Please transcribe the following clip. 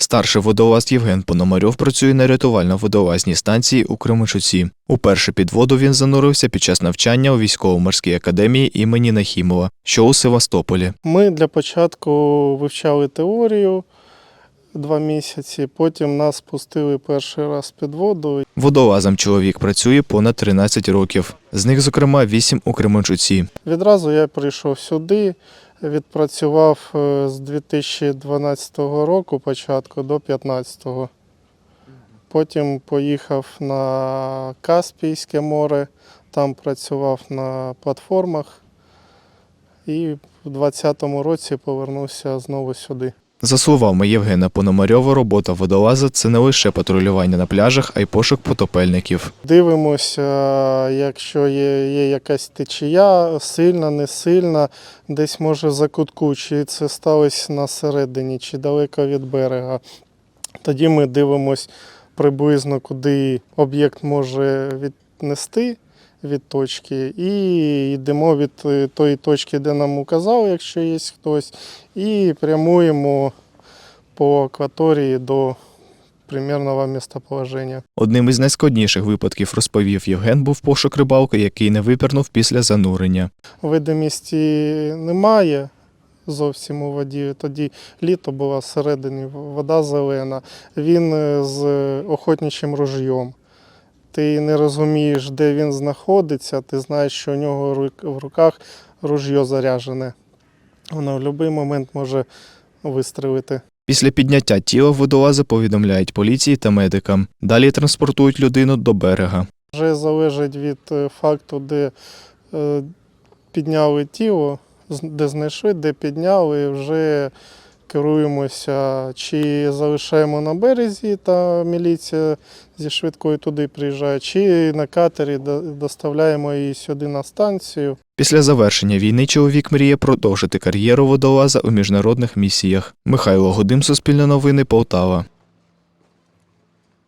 Старший водолаз Євген Пономарьов працює на рятувально-водолазній станції у Кременчуці. Уперше під воду він занурився під час навчання у військово-морській академії імені Нахімова, що у Севастополі. Ми для початку вивчали теорію два місяці, потім нас пустили перший раз під воду. Водолазом чоловік працює понад 13 років. З них, зокрема, 8 у Кременчуці. Відразу я прийшов сюди, відпрацював е, з 2012 року початку до 2015. Потім поїхав на Каспійське море, там працював на платформах і в 2020 році повернувся знову сюди. За словами Євгена Пономарьова, робота водолаза це не лише патрулювання на пляжах, а й пошук потопельників. Дивимося, якщо є, є якась течія, сильна, не сильна, десь може за кутку, чи це сталося на середині, чи далеко від берега. Тоді ми дивимося приблизно, куди об'єкт може віднести від точки, і йдемо від е, тої точки, де нам указали, якщо є хтось, і прямуємо по акваторії до примірного місцеположення. Одним із найскладніших випадків, розповів Євген, був пошук рибалки, який не випірнув після занурення. видимості немає зовсім у воді. Тоді літо було всередині, вода зелена. Він е, з охотничим ружйом. Ти не розумієш, де він знаходиться, ти знаєш, що у нього в руках ружьо заряджене. Воно в будь-який момент може вистрелити. Після підняття тіла водолази повідомляють поліції та медикам. Далі транспортують людину до берега. Вже залежить від е, факту, де е, підняли тіло, де знайшли, де підняли, вже керуємося, чи залишаємо на березі, та міліція зі швидкою туди приїжджає, чи на катері доставляємо її сюди на станцію. Після завершення війни чоловік мріє продовжити кар'єру водолаза у міжнародних місіях. Михайло Годим, Суспільне новини, Полтава.